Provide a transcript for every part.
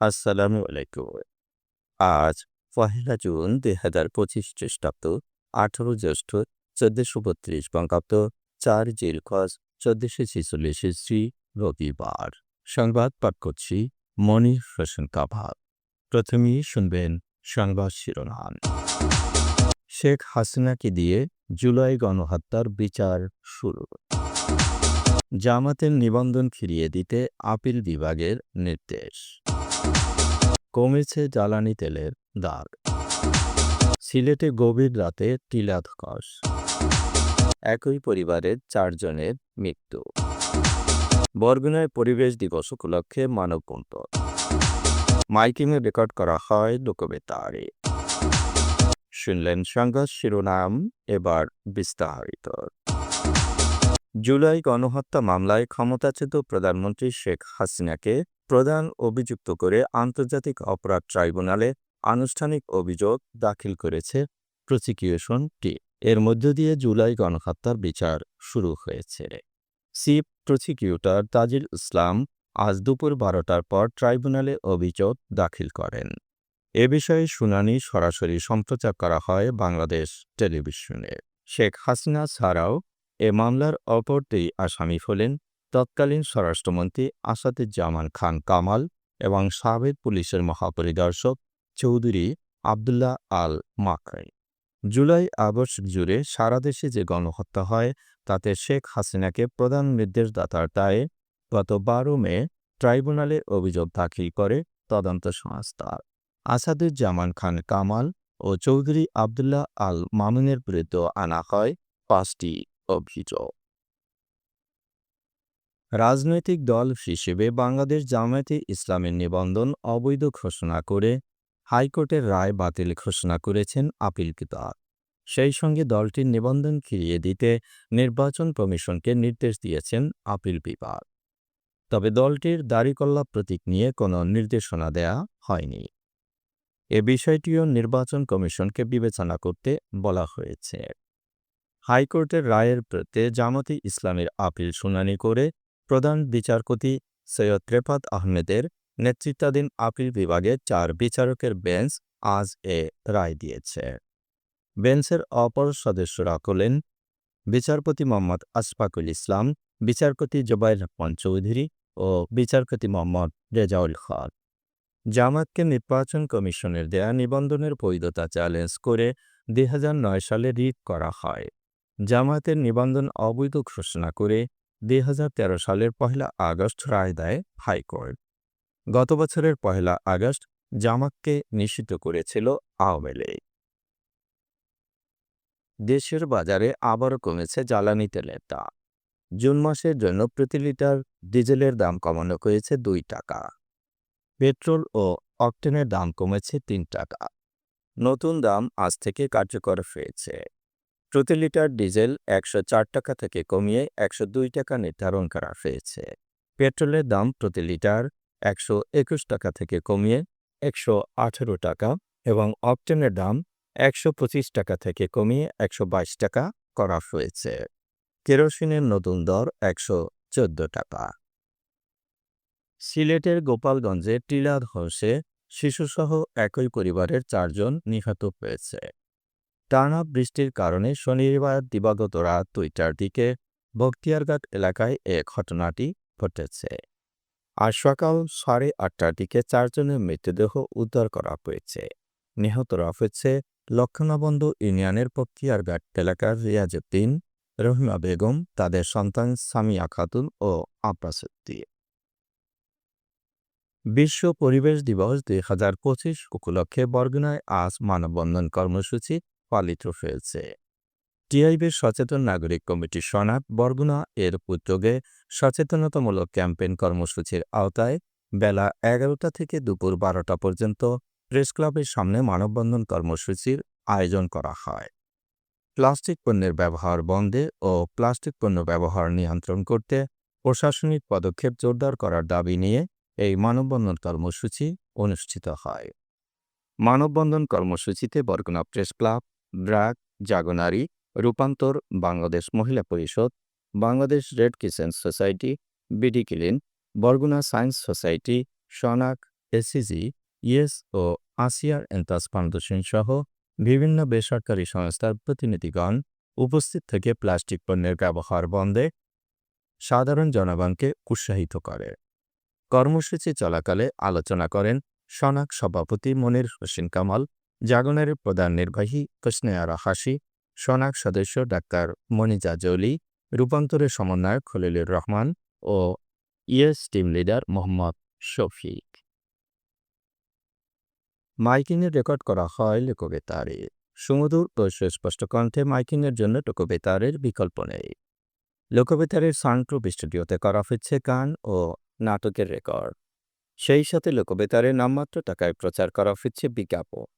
আসসালামু আলাইকুম। আজ পহেলা জুন দুই হাজার পঁচিশ খ্রিস্টাব্দ, আঠারো জ্যৈষ্ঠ চোদ্দশো বত্রিশ বঙ্গাব্দ, চার জিলখস চোদ্দশো ছেচল্লিশ শ্রী রবিবার। সংবাদ পাঠ করছি মনির হোসেন কাভাত প্রথমেই শুনবেন সংবাদ শিরোনাম। শেখ হাসিনাকে দিয়ে জুলাই গণহত্যার বিচার শুরু। জামাতের নিবন্ধন ফিরিয়ে দিতে আপিল বিভাগের নির্দেশ। কমেছে জ্বালানি তেলের দাগ। সিলেটে গভীর রাতে টিলা ধস একই পরিবারের চারজনের মৃত্যু। বরগুনায় পরিবেশ দিবস উপলক্ষে মানববন্ধন। মাইকিংয়ে রেকর্ড করা হয় লোকবেতারে শুনলেন সংঘাত শিরোনাম এবার বিস্তারিত। জুলাই গণহত্যা মামলায় ক্ষমতাচ্যুত প্রধানমন্ত্রী শেখ হাসিনাকে প্রধান অভিযুক্ত করে আন্তর্জাতিক অপরাধ ট্রাইব্যুনালে আনুষ্ঠানিক অভিযোগ দাখিল করেছে প্রসিকিউশন টি। এর মধ্য দিয়ে জুলাই গণহত্যার বিচার শুরু হয়েছে। চিফ প্রসিকিউটর তাজিল ইসলাম আজ দুপুর বারোটার পর ট্রাইব্যুনালে অভিযোগ দাখিল করেন। এ বিষয়ে শুনানি সরাসরি সম্প্রচার করা হয় বাংলাদেশ টেলিভিশনে। শেখ হাসিনা ছাড়াও এ মামলার অপর দুই আসামি হলেন তৎকালীন স্বরাষ্ট্রমন্ত্রী আসাদুজ্জামান খান কামাল এবং সাবেক পুলিশের মহাপরিদর্শক চৌধুরী আবদুল্লাহ আল মাকাই জুলাই আগস্ট জুড়ে সারা দেশে যে গণহত্যা হয়, তাতে শেখ হাসিনাকে প্রধান নির্দেশদাতার দায়ে গত বারো মে ট্রাইব্যুনালে অভিযোগ দাখিল করে তদন্ত সংস্থা। আসাদুজ্জামান খান কামাল ও চৌধুরী আবদুল্লাহ আল মামুনের বিরুদ্ধে আনা হয় পাঁচটি অভিযোগ। রাজনৈতিক দল হিসেবে বাংলাদেশ জামায়াতে ইসলামের নিবন্ধন অবৈধ ঘোষণা করে হাইকোর্টের রায় বাতিল ঘোষণা করেছেন আপিল কিতাব সেই সঙ্গে দলটির নিবন্ধন ফিরিয়ে দিতে নির্বাচন কমিশনকে নির্দেশ দিয়েছেন আপিল বিভাগ। তবে দলটির দাড়িকল্লা প্রতীক নিয়ে কোনো নির্দেশনা দেয়া হয়নি। এ বিষয়টিও নির্বাচন কমিশনকে বিবেচনা করতে বলা হয়েছে। হাইকোর্টের রায়ের প্রতি জামাতি ইসলামের আপিল শুনানি করে প্রধান বিচারপতি সৈয়দ রেফাত আহমেদের নেতৃত্বাধীন আপিল বিভাগে চার বিচারকের বেঞ্চ আজ এ রায় দিয়েছে। বেঞ্চের অপর সদস্যরা হলেন বিচারপতি মোহাম্মদ আশফাকুল ইসলাম, বিচারপতি জোবাইর রহমান চৌধুরী ও বিচারপতি মোহাম্মদ রেজাউল খান জামাতকে নির্বাচন কমিশনের দেয়া নিবন্ধনের বৈধতা চ্যালেঞ্জ করে দুই হাজার নয় সালে রিট করা হয়। জামায়াতের নিবন্ধন অবৈধ ঘোষণা করে দুই হাজার তেরো সালের পহেলা আগস্ট রায় দেয় হাইকোর্ট। গত বছরের পহেলা আগস্ট জামাতকে নিষিদ্ধ করেছিল আওয়ামী লীগ। দেশের বাজারে আবারও কমেছে জ্বালানি তেলের দাম। জুন মাসের জন্য প্রতি লিটার ডিজেলের দাম কমানো হয়েছে দুই টাকা। পেট্রোল ও অকটেনের দাম কমেছে তিন টাকা। নতুন দাম আজ থেকে কার্যকর হয়েছে। প্রতি লিটার ডিজেল একশো চার টাকা থেকে কমিয়ে একশো দুই টাকা নির্ধারণ করা হয়েছে। পেট্রোলের দাম প্রতি লিটার একশো একুশ টাকা থেকে কমিয়ে একশো আঠেরো টাকা এবং অপটেনের দাম একশো পঁচিশ টাকা থেকে কমিয়ে একশো বাইশ টাকা করা হয়েছে। কেরোসিনের নতুন দর একশো চোদ্দ টাকা। সিলেটের গোপালগঞ্জে টিলা ধসে শিশুসহ একই পরিবারের চারজন নিহত হয়েছে। টানা বৃষ্টির কারণে শনিবার দিবাগত রাত দুইটার দিকে বখতিয়ারঘাট এলাকায় এ ঘটনাটি ঘটেছে। আর সকাল সাড়ে আটটার দিকে চারজনের মৃতদেহ উদ্ধার করা হয়েছে। নিহতরা হয়েছে লক্ষণাবন্ধ ইউনিয়নের বখতিয়ারঘাট এলাকার রিয়াজউদ্দিন, রহিমা বেগম, তাদের সন্তান সামিয়া খাতুন ও আব্বাসুদ্দিন বিশ্ব পরিবেশ দিবস দুই হাজার পঁচিশ উপলক্ষে বরগুনায় আজ মানববন্ধন কর্মসূচি পালিত হয়েছে। টিআইবির সচেতন নাগরিক কমিটি সনাক বরগুনা এর উদ্যোগে সচেতনতামূলক ক্যাম্পেইন কর্মসূচির আওতায় বেলা এগারোটা থেকে দুপুর বারোটা পর্যন্ত প্রেস ক্লাবের সামনে মানববন্ধন কর্মসূচির আয়োজন করা হয়। প্লাস্টিক পণ্যের ব্যবহার বন্ধে ও প্লাস্টিক পণ্য ব্যবহার নিয়ন্ত্রণ করতে প্রশাসনিক পদক্ষেপ জোরদার করার দাবি নিয়ে এই মানববন্ধন কর্মসূচি অনুষ্ঠিত হয়। মানববন্ধন কর্মসূচিতে Barguna Press Club BRAC Jagonari Rupantor, Bangladesh Mohila Parishad, Bangladesh Red Crescent Society, BD Clean, Barguna Science Society, Sanak ACG YES ও আসিয়ার এন্তাস ফাউন্ডেশন সহ বিভিন্ন বেসরকারি সংস্থার প্রতিনিধিগণ উপস্থিত থেকে প্লাস্টিক পণ্যের ব্যবহার বন্ধে সাধারণ জনগণকে উৎসাহিত করে। কর্মসূচি চলাকালে আলোচনা করেন সনাক সভাপতি মনির হোসেন কামাল জাগনের প্রধান নির্বাহী কৃষ্ণয়ারা হাসি সনাক সদস্য ডাক্তার মনিজা জৌলি, রূপান্তরের সমন্বয়ক খলিলুর রহমান ও YES team leader Mohammad Shafiq. মাইকিংয়ের record করা হয় লোকবেতারে। সুমধুর ও সুস্পষ্ট কণ্ঠে মাইকিংয়ের জন্য লোকবেতারের বিকল্প নেই। লোকবেতারের সাউন্ডপ্রুফ স্টুডিওতে করা হচ্ছে গান ও নাটকের রেকর্ড। সেই সাথে লোকবেতারে নামমাত্র টাকায় প্রচার করা হচ্ছে বিজ্ঞাপন।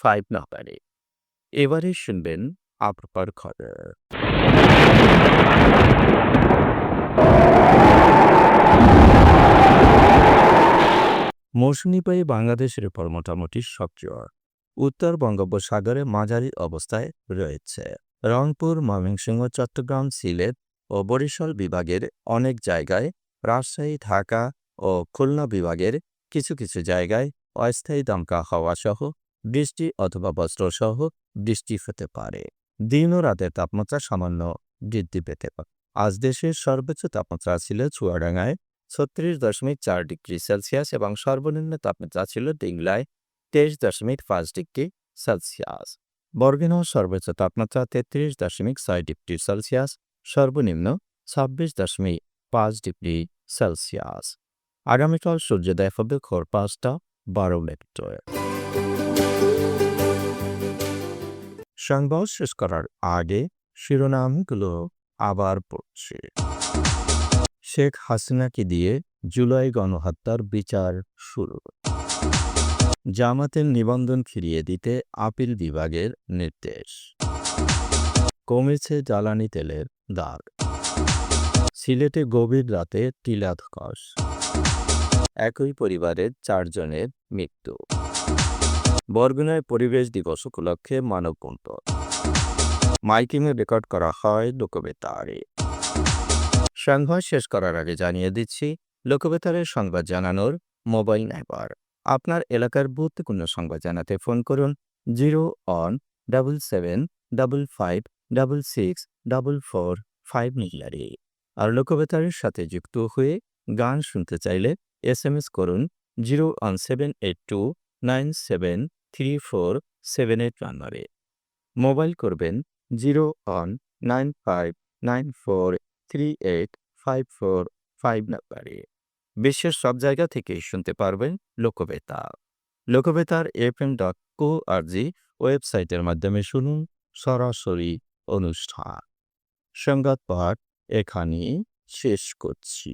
five নাম্বারে এবারে শুনবেন আপনার খবর। মৌসুমি বাংলাদেশের উপর মোটামুটি সক্রিয়। উত্তর বঙ্গোপসাগরে মাঝারি অবস্থায় রয়েছে। রংপুর, ময়মনসিংহ, চট্টগ্রাম, সিলেট ও বরিশাল বিভাগের অনেক জায়গায়, রাজশাহী, ঢাকা ও খুলনা বিভাগের কিছু কিছু জায়গায় অস্থায়ী দমকা হওয়া সহ বৃষ্টি অথবা বজ্রসহ বৃষ্টি হতে পারে। দিন ও রাতের তাপমাত্রা সামান্য বৃদ্ধি পেতে পারে। আজ দেশের সর্বোচ্চ তাপমাত্রা ছিল চুয়াডাঙ্গায় ছত্রিশ দশমিক চার ডিগ্রি সেলসিয়াস এবং সর্বনিম্ন তাপমাত্রা ছিল ডিংলায় তেইশ দশমিক পাঁচ ডিগ্রি সেলসিয়াস। বর্গেনও সর্বোচ্চ তাপমাত্রা তেত্রিশ দশমিক ছয় ডিগ্রি সেলসিয়াস, সর্বনিম্ন ছাব্বিশ দশমিক পাঁচ ডিগ্রি সেলসিয়াস। আগামীকাল সূর্যোদয় হবে খোর পাঁচটা বারো মিনিটে। সংবাদ শেষ করার আগে শিরোনামগুলো আবার পড়ছে। শেখ হাসিনাকে দিয়ে জুলাই গণহত্যার বিচার শুরু। জামাতের নিবন্ধন ফিরিয়ে দিতে আপিল বিভাগের নির্দেশ। কমেছে জ্বালানি তেলের দাগ সিলেটে গভীর রাতে টিলা ধস একই পরিবারের চারজনের মৃত্যু। বরগুনায় পরিবেশ দিবস উপলক্ষে মানববন্ধন মাইকিংয়ে রেকর্ড করা হয় লোকবেতারে সংবাদ শেষ করার আগে জানিয়ে দিচ্ছি লোকবেতারের সংবাদ জানানোর মোবাইল নাম্বার আপনার এলাকার গুরুত্বপূর্ণ সংবাদ জানাতে ফোন করুন zero one double seven double five, double six double four five মিলিয়ারে আর লোকবেতারের সাথে যুক্ত হয়ে গান শুনতে চাইলে এস এম এস করুন zero one seven, eight, two, nine, seven three four seven eight নাম্বারে মোবাইল করবেন zero one nine five nine four three eight five four five নাম্বারে বিশ্বের সব জায়গা থেকেই শুনতে পারবেন Lokbeta. Lokbetar F M dot co R G ওয়েবসাইটের মাধ্যমে শুনুন সরাসরি অনুষ্ঠান। সংবাদ পাঠ এখানেই শেষ করছি।